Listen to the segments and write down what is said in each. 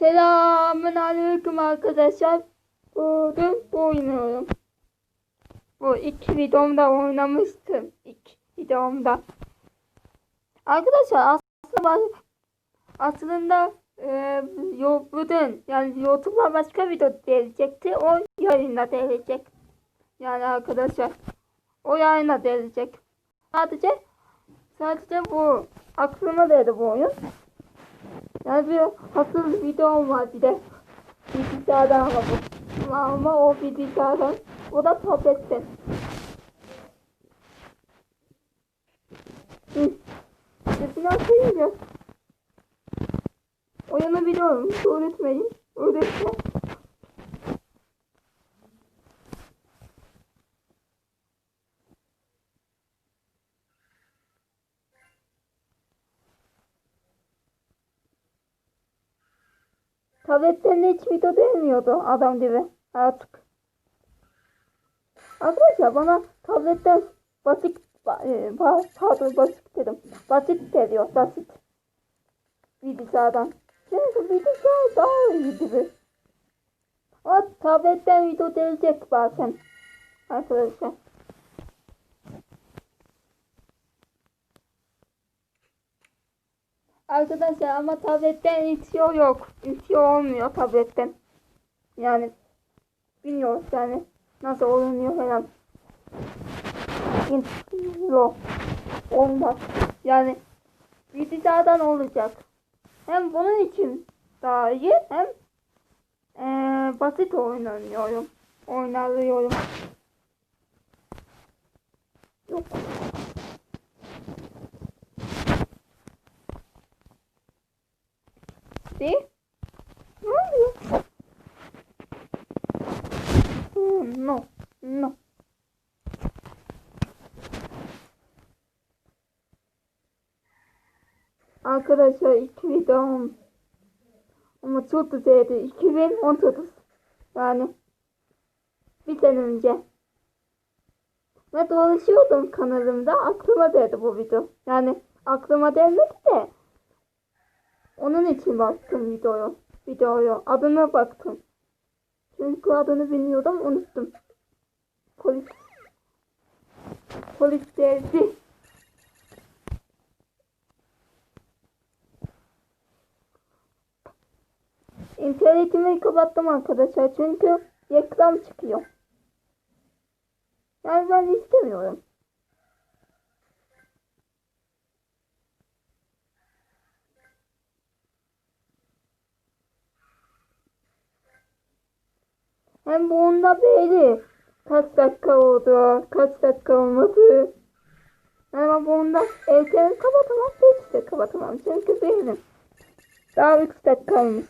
Selamün aleyküm arkadaşlar. Bugün bu oynuyorum. Bu ilk videomda oynamıştım. İlk videomda. Arkadaşlar aslında aslında e, bugün yani YouTube'a başka video gelecekti. O yayında gelecek. Yani arkadaşlar o yayında gelecek. Sadece sadece bu aklıma geldi bu oyun. Yani bir hasıl videom var bir de. Bilgisayardan bu. Ama o bilgisayardan. O da tabletten. Hı. Açayım ya. Oyunu biliyorum. Öğretmeyin. Öğretme. Tabletten hiç video değmiyordu adam gibi artık. Arkadaşlar bana tabletten basit ba- e, pardon basit dedim. Basit geliyor basit. Bilgisayardan. Çünkü bilgisayar daha iyi gibi. Ama tabletten video gelecek bazen. Arkadaşlar. Arkadaşlar ama tabletten itiyor yok. İtiyor olmuyor tabletten. Yani bilmiyoruz yani nasıl olunuyor falan. İtiyor. Olmaz. Yani bilgisayardan olacak. Hem bunun için daha iyi hem eee, basit oynanıyorum. Oynanıyorum. Yok. Bir. Ne oluyor? Hmm, no. No. Arkadaşlar ilk videom ama çok güzeldi. 2019 yani bir sene önce. Ve dolaşıyordum kanalımda aklıma geldi bu video. Yani aklıma gelmedi de onun için baktım videoyu. Videoyu. Adına baktım. Çünkü adını bilmiyordum unuttum. Polis. Polis geldi. İnternetimi kapattım arkadaşlar çünkü reklam çıkıyor. Yani ben istemiyorum. Hem bunda belli. Kaç dakika oldu, kaç dakika olmadı. Ama bunda erken kapatamam, geç de kapatamam. Çünkü benim. Daha 3 dakika olmuş.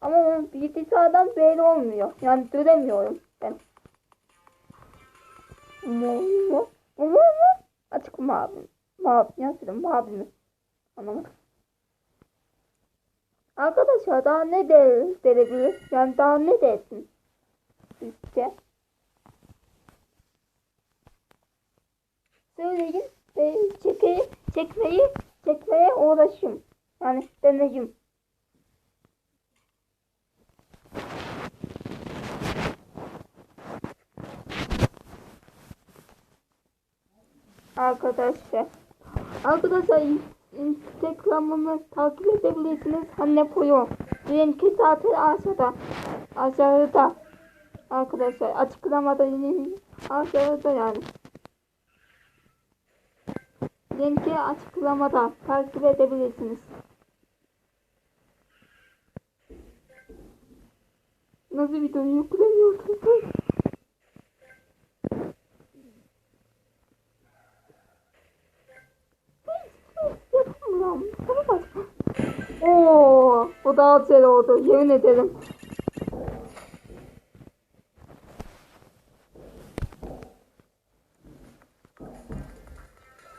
Ama bilgisayardan belli olmuyor. Yani göremiyorum ben. Mu mu mu mu Açık mavi. Mavi. Yazdım mavi mi? Anlamadım. Arkadaşlar daha ne de denebilir? Yani daha ne dersin? Sizce? Söyleyin ve çekeyi, çekmeyi, çekmeye uğraşayım. Yani deneyim. Arkadaşlar. Arkadaşlar Instagram'ımı takip edebilirsiniz. Anne Poyo. Linki zaten aşağıda. Aşağıda. Arkadaşlar açıklamada yine aşağıda yani. Linki açıklamada takip edebilirsiniz. Nasıl videoyu yükleniyordu? Bu daha güzel oldu. Yemin ederim.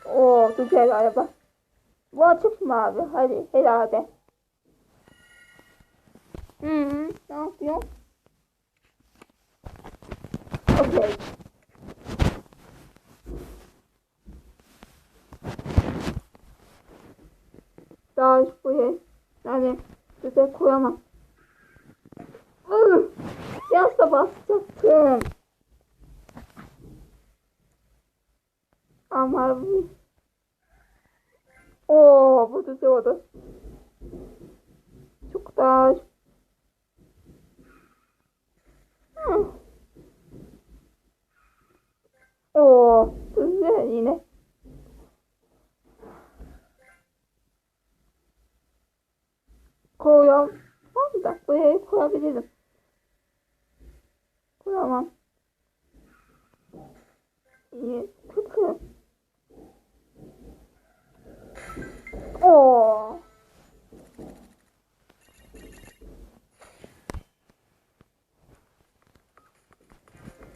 Oo, güzel araba. Bu açık mı abi? Hadi herhalde. Hı hı. Ne yapıyor? Okey. Size koyamam. Ih, Yasla basacaktım. Ama Oo, bu düzey oldu. Çok daha. Oo, düzey yine. Koyalım. Tamam da buraya koyabilirim. Koyamam. İyi. Kötü. Oo.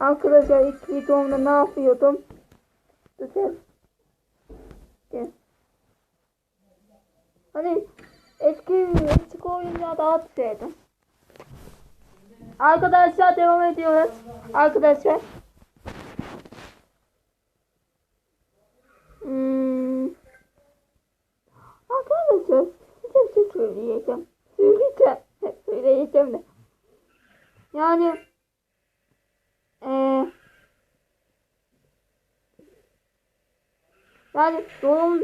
Arkadaşlar ilk videomda ne yapıyordum? Güzel. Oyunlar daha sevdim. Arkadaşlar devam ediyoruz. Arkadaşlar. Hmm. Arkadaşlar bir şey söyleyeceğim. Söyleyeceğim. Söyleyeceğim de. Yani eee yani yorum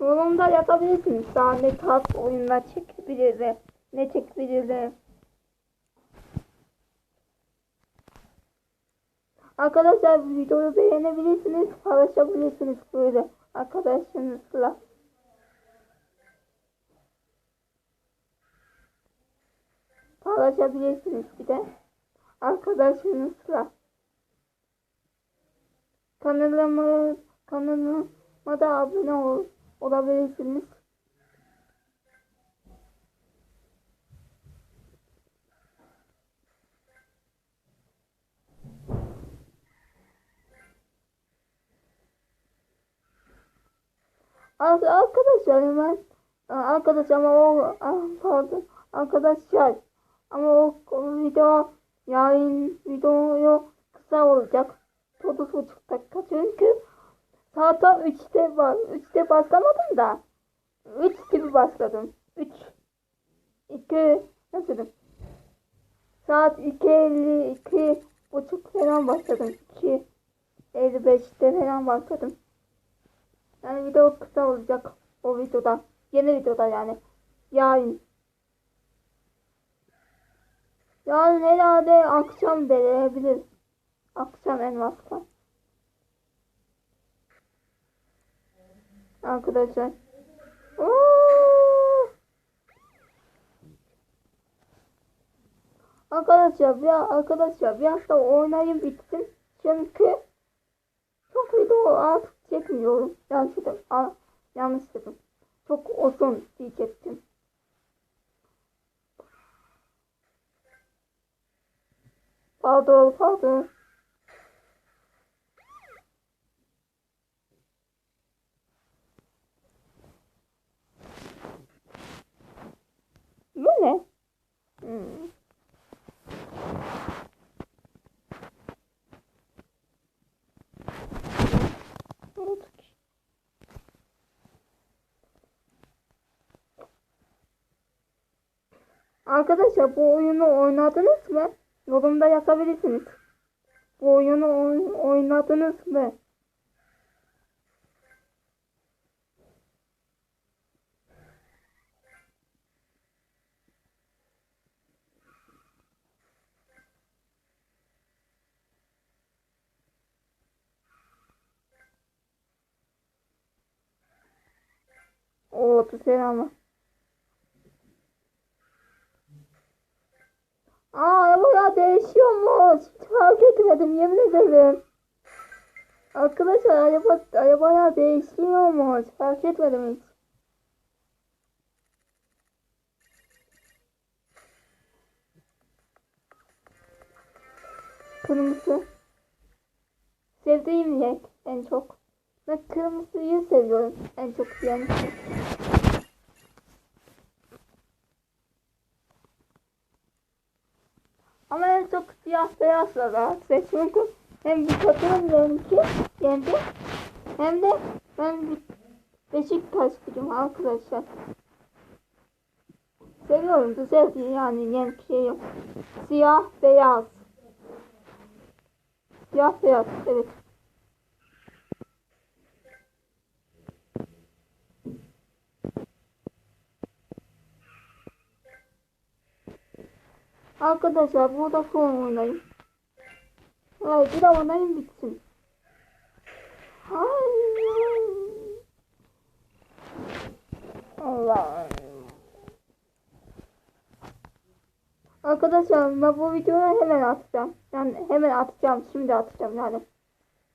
yorumda yazabilirsiniz. Daha ne tarz oyunlar çekebilirler. Ne çekebilirler. Arkadaşlar videoyu beğenebilirsiniz. Paylaşabilirsiniz böyle arkadaşlarınızla. Paylaşabilirsiniz bir de arkadaşlarınızla. Kanalıma, kanalıma da abone ol, olabilirsiniz. Ar- Arkadaşlar ben arkadaş ama o ah, pardon arkadaşlar ama o, video yayın videoyu kısa olacak. 30 buçuk dakika çünkü saat tam 3'te var. 3'te başlamadım da 3 gibi başladım. 3 2 nasıl diyeyim? Saat 2.52 buçuk falan başladım. 2 55'te falan başladım. Yani video kısa olacak o videoda. Yeni videoda yani. Yarın. Yarın herhalde akşam deneyebilir. Akşam en vakti. Arkadaşlar. Oo! Arkadaşlar bir arkadaşlar bir hafta oynayayım bitsin. Çünkü çok video artık çekmiyorum. Yanlış dedim. Aa, yanlış dedim. Çok uzun diyecektim. Pardon, pardon. Bu ne? Hmm. Unuttuk. Arkadaşlar bu oyunu oynadınız mı? Yorumda yazabilirsiniz. Bu oyunu oyn- oynadınız mı? Oo, selamlar. Aa araba ya değişiyormuş. Hiç fark etmedim yemin ederim. Arkadaşlar araba, araba ya değişiyormuş. Fark etmedim hiç. Kırmızı. Sevdiğim renk en çok. Ben kırmızıyı seviyorum en çok yani. Ama en çok siyah beyazla rahatsız et. Çünkü hem kadının rengi kendi hem de ben Beşiktaşlıyım arkadaşlar. Seviyorum güzel diye yani yeni bir şey. Siyah beyaz. Siyah beyaz evet. Arkadaşlar burada son oynayayım. Hayır bir de oynayayım bitsin. Hayır. Allah. Arkadaşlar ben bu videoyu hemen atacağım. Yani hemen atacağım. Şimdi atacağım yani.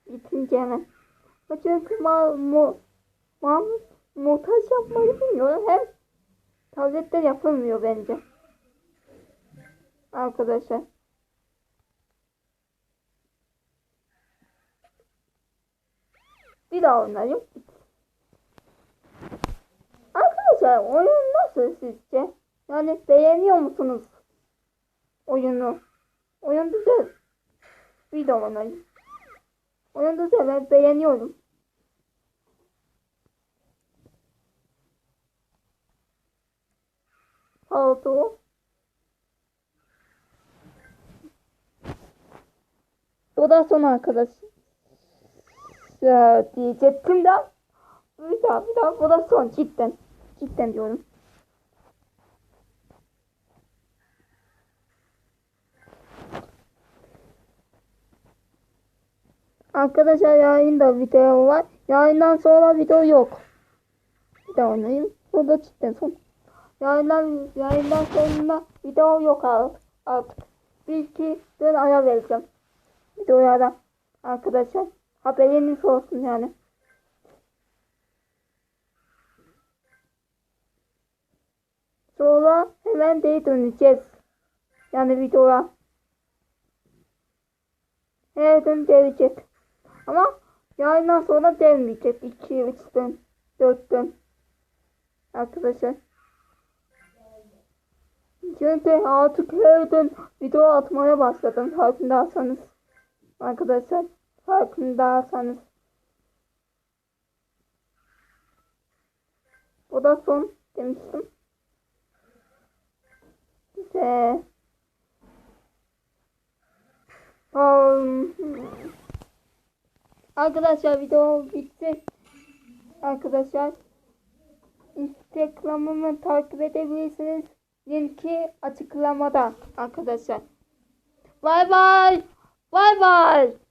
Bitince hemen. Çünkü ma mo ma montaj yapmayı bilmiyorum. Hem tablette yapılmıyor bence. Arkadaşlar. Bir daha oynayayım. Arkadaşlar oyun nasıl sizce? Yani beğeniyor musunuz oyunu? Oyun güzel. Bir daha oynayayım. Oyun güzel ben beğeniyorum. Oldu. Bu da son arkadaş. Ya diyecektim de bir daha bir daha bu da son cidden. Cidden diyorum. Arkadaşlar yayında video var. Yayından sonra video yok. Bir daha oynayayım. Bu da cidden son. Yayından, yayından sonra video yok artık. Bir iki gün ara vereceğim. Videoya da arkadaşlar. Haberiniz olsun yani. Sonra hemen geri döneceğiz. Yani videoya. Her gün gelecek. Ama yayından sonra gelmeyecek. 2, 3 gün, 4 gün. Arkadaşlar. Çünkü artık her gün video atmaya başladım farkındaysanız. Arkadaşlar farkındaysanız. Bu da son demiştim. İşte um, Arkadaşlar video bitti. Arkadaşlar Instagram'ımı takip edebilirsiniz. Linki açıklamada arkadaşlar. Bay bay. Bay bay.